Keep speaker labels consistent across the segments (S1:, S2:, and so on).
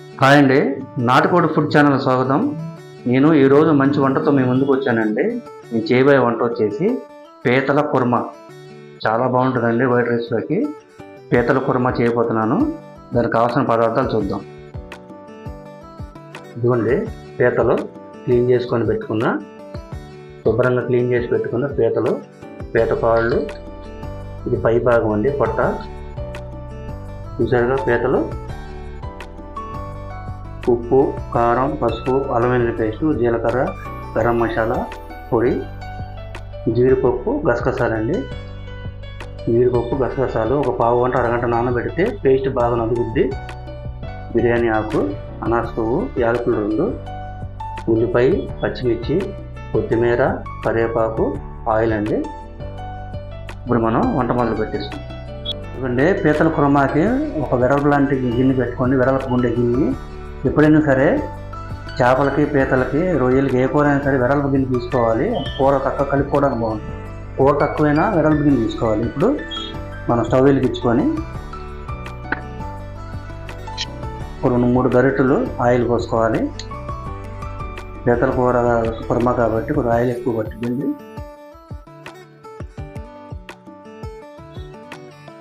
S1: Hi అండి నాటుకోడి food channel స్వాగతం. నేను ఈరోజు మంచి వంటతో మీ ముందుకు వచ్చానండి. నేను చేయబోయే వంట వచ్చేసి పీతల కుర్మ. చాలా బాగుంటుందండి వైట్ రైస్లోకి. పీతల కుర్మ చేయబోతున్నాను. దానికి కావాల్సిన పదార్థాలు చూద్దాం. ఇదిగోండి పీతలు క్లీన్ చేసుకొని పెట్టుకున్న శుభ్రంగా క్లీన్ చేసి పెట్టుకున్న పీతలు పీత కాళ్ళు. ఇది పై భాగం అండి పొట్ట. చూసారుగా పీతలు? ఉప్పు కారం పసుపు అల్లం వెల్లుల్లి పేస్టు జీలకర్ర గరం మసాలా పొడి జీడిపప్పు గసగసాలండి జీడిపప్పు గసగసాలు ఒక పావు గంట అరగంట నానబెడితే పేస్ట్ బాగా నలుగుద్ది. బిర్యానీ ఆకు అనాస పువ్వు యాలకులు రెండు ఉల్లిపాయ పచ్చిమిర్చి కొత్తిమీర కరివేపాకు ఆయిల్ అండి. ఇప్పుడు మనం వంట మొదలు పెట్టేస్తాం ఎందుకంటే పీతల కురమాకి ఒక విరవ లాంటి గిన్నె పెట్టుకోండి. విరలకు ఉండే గిన్నె ఎప్పుడైనా సరే చేపలకి పీతలకి రొయ్యలకి ఏ కూర అయినా సరే వెడల్పు గిన్నె తీసుకోవాలి. కూర తక్కువ కలుపుకోవడానికి బాగుంటుంది. కూర తక్కువైనా వెడల్పు గిన్నె తీసుకోవాలి. ఇప్పుడు మనం స్టవ్ వెలిగించుకొని రెండు మూడు గరిటెలు ఆయిల్ పోసుకోవాలి. పీతల కూర కుర్మ కాబట్టి కొంచెం ఆయిల్ ఎక్కువ పట్టుకుంది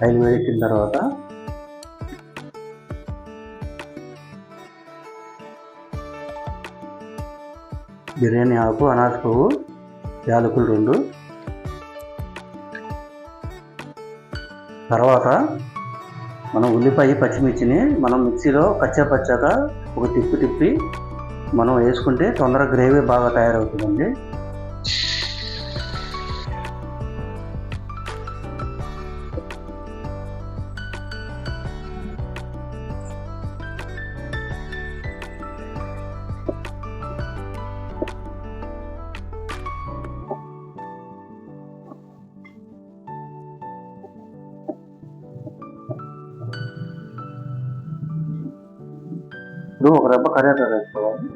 S1: ఆయిల్ వేడెక్కిన తర్వాత బిర్యానీ ఆకు అనాస పువ్వు యాలకులు రెండు. తర్వాత మనం ఉల్లిపాయ పచ్చిమిర్చిని మనం మిక్సీలో కచ్చా పచ్చాక ఒక తిప్పి తిప్పి మనం వేసుకుంటే తొందరగా గ్రేవీ బాగా తయారవుతుందండి. ఇప్పుడు ఒక రెబ్బ కరివేపాకు వేసుకోవాలి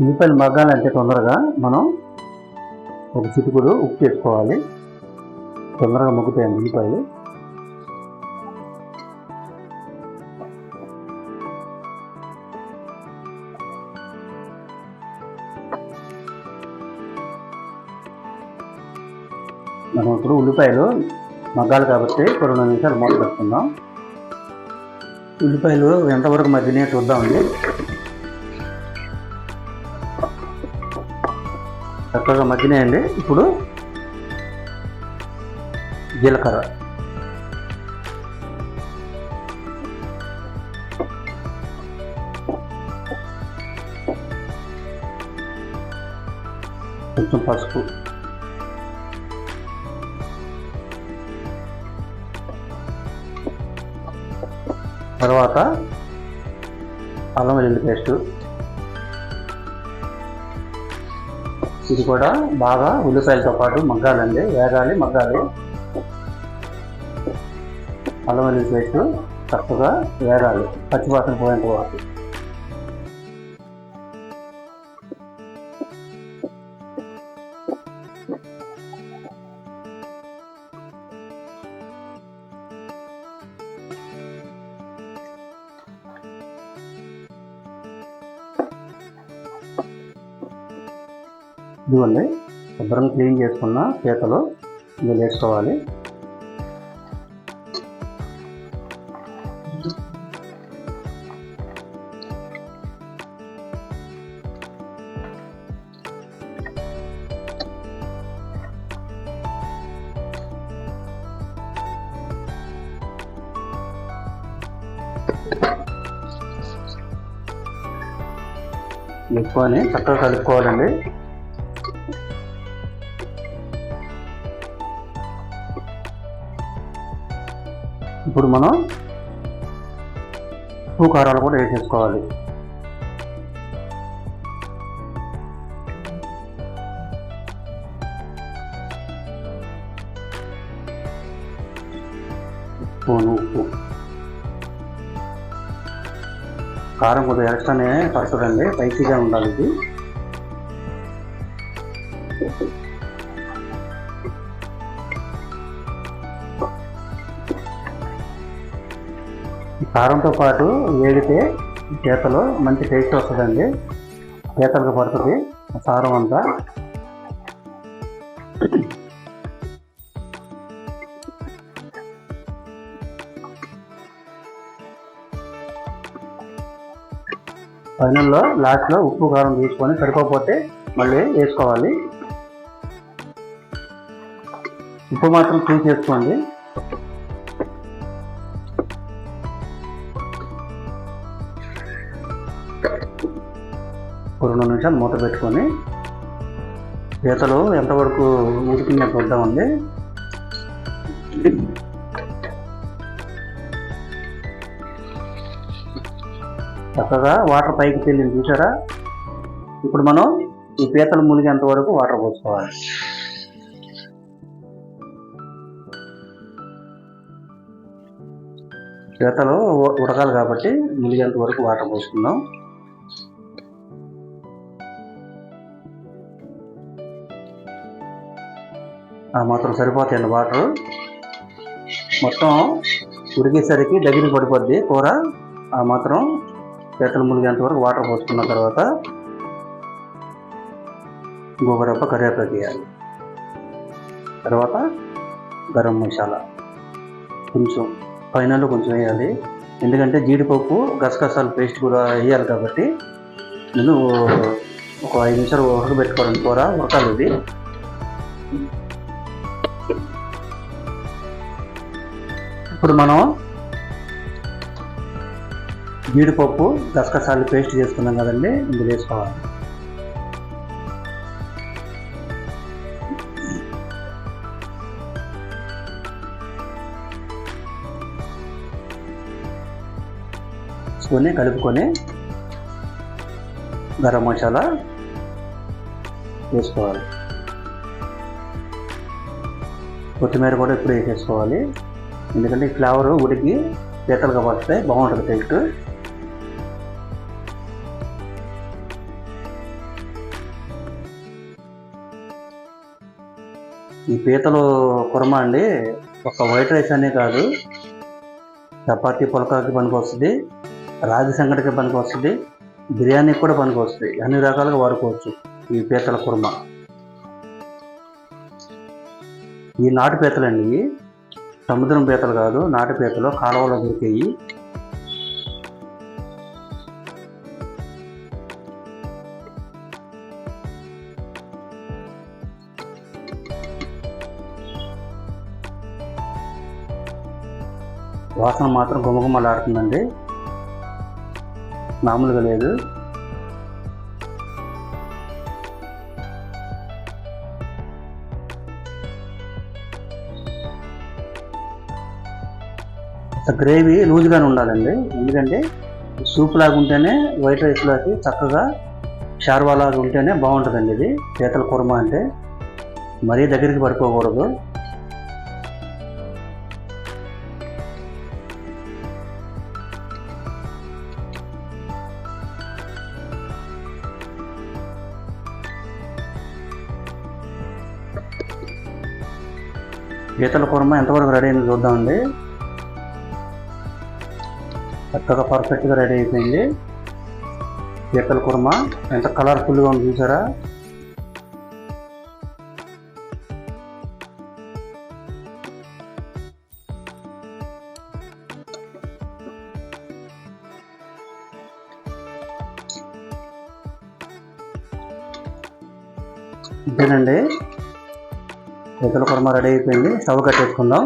S1: ఉల్లిపాయలు మగ్గాలంటే తొందరగా మనం ఒక చిటుకుడు ఉప్పు వేసుకోవాలి. తొందరగా మగ్గుతాయండి ఉల్లిపాయలు ఉల్లిపాయలు మగ్గాలి కాబట్టి ఒక రెండు నిమిషాలు మూత పెట్టుకుందాం. ఉల్లిపాయలు ఎంతవరకు మగ్గినాయో చూద్దామండి. చక్కగా మగ్గినాయండి. ఇప్పుడు జీలకర్ర. కొంచెం పసుపు. తర్వాత అల్లం వెల్లుల్లి పేస్టు. ఇది కూడా బాగా ఉల్లిపాయలతో పాటు మగ్గాలండి వేగాలి మగ్గాలి. అల్లం వెల్లుల్లి పేస్టు చక్కగా వేగాలి పచ్చివాసన పోయేంత వరకు. ఇదిగోండి శుభ్రం క్లీన్ చేసుకున్న పీతలు ఇది వేసుకోవాలి. ఎక్కువని చక్కగా కలుపుకోవాలండి. ఇప్పుడు మనం ఉప్పు కారాలు కూడా వేసేసుకోవాలి స్పూను ఉప్పు. కారం కొద్దిగా ఎక్స్ట్రానే పడుతుందండి స్పైసీగా ఉండాలి ఇది. కారంతో పాటు వేడితే పీతలో మంచి టేస్ట్ వస్తుందండి. పీతలకు పడుతుంది సారం అంతా. ఫైనల్లో లాస్ట్లో ఉప్పు కారం తీసుకొని సరిపోకపోతే మళ్ళీ వేసుకోవాలి. ఉప్పు మాత్రం చూసి చేసుకోండి. నిమిషాలు మూత పెట్టుకొని పీతలు ఎంతవరకు ఉడికిందో చూద్దామండి చక్కగా వాటర్ పైకి తెల్లింది చూసారా? ఇప్పుడు మనం ఈ పీతలు మునిగేంత వరకు వాటర్ పోసుకోవాలి. పీతలు ఉడకాలి కాబట్టి మునిగేంత వరకు వాటర్ పోసుకుందాం. ఆ మాత్రం సరిపోతాయండి వాటర్. మొత్తం ఉడికేసరికి దగ్గర పడిపోద్ది కూర. ఆ మాత్రం పీతలు మునిగేంత వరకు వాటర్ పోసుకున్న తర్వాత గోగరప్ప కరివేపాకు వేయాలి. తర్వాత గరం మసాలా కొంచెం ఫైనల్లో కొంచెం వేయాలి. ఎందుకంటే జీడిపప్పు గసగసాలు పేస్ట్ కూడా వేయాలి కాబట్టి నేను ఒక ఐదు నిమిషాలు ఉడకబెట్టుకోవడం కూర ఉడకాలి ఇది. ఇప్పుడు మనం జీడిపప్పు గసగసాలు పేస్ట్ చేసుకున్నాం కదండి ఇందులో వేసుకోవాలి. వేసుకొని కలుపుకొని గరం మసాలా వేసుకోవాలి. కొత్తిమీర కూడా ఇప్పుడు వేసేసుకోవాలి. ఎందుకంటే ఈ ఫ్లేవర్ ఉడికి పీతలుగా పడతాయి బాగుంటుంది టేస్ట్ ఈ పీతలు కుర్మ అండి. ఒక వైట్ రైస్ అనే కాదు. చపాతీ పొలకాకి పనికి వస్తుంది. రాగి సంగటికి పనికి వస్తుంది. బిర్యానీకి కూడా పనికి వస్తుంది. అన్ని రకాలుగా వాడుకోవచ్చు ఈ పీతల కుర్మ. ఈ నాటు పీతలండి ఇవి. సముద్రం పీతలు కాదు నాటు పీతలు కాలువలో దొరికాయి వాసన మాత్రం గుమగుమలాడుతుందండి. మామూలుగా లేదు. గ్రేవీ లూజ్గానే ఉండాలండి. ఎందుకంటే సూప్ లాగా ఉంటేనే వైట్ రైస్లోకి చక్కగా షార్వా లాగా ఉంటేనే బాగుంటుందండి ఇది. పీతల కుర్మ అంటే మరీ దగ్గరికి పడిపోకూడదు. పీతల కుర్మ ఎంతవరకు రెడీ అయింది చూద్దామండి. చక్కగా పర్ఫెక్ట్గా రెడీ అయిపోయింది. పీతల కుర్మ ఎంత కలర్ఫుల్గా ఉంది చూసారా? ఇంతేనండి పీతల కుర్మ రెడీ అయిపోయింది. స్టవ్ కట్టేసుకుందాం.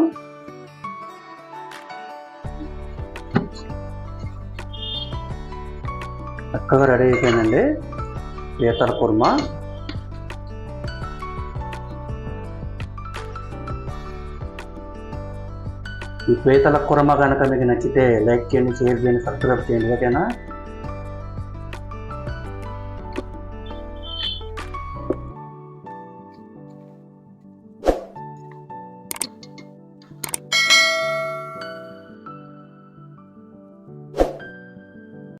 S1: చక్కగా రెడీ అయిపోయిందండి. పీతల కుర్మ. ఈ పీతల కుర్మ కనుక మీకు నచ్చితే లైక్ చేయండి షేర్ చేయండి సబ్స్క్రైబ్ చేయండి ఓకేనా?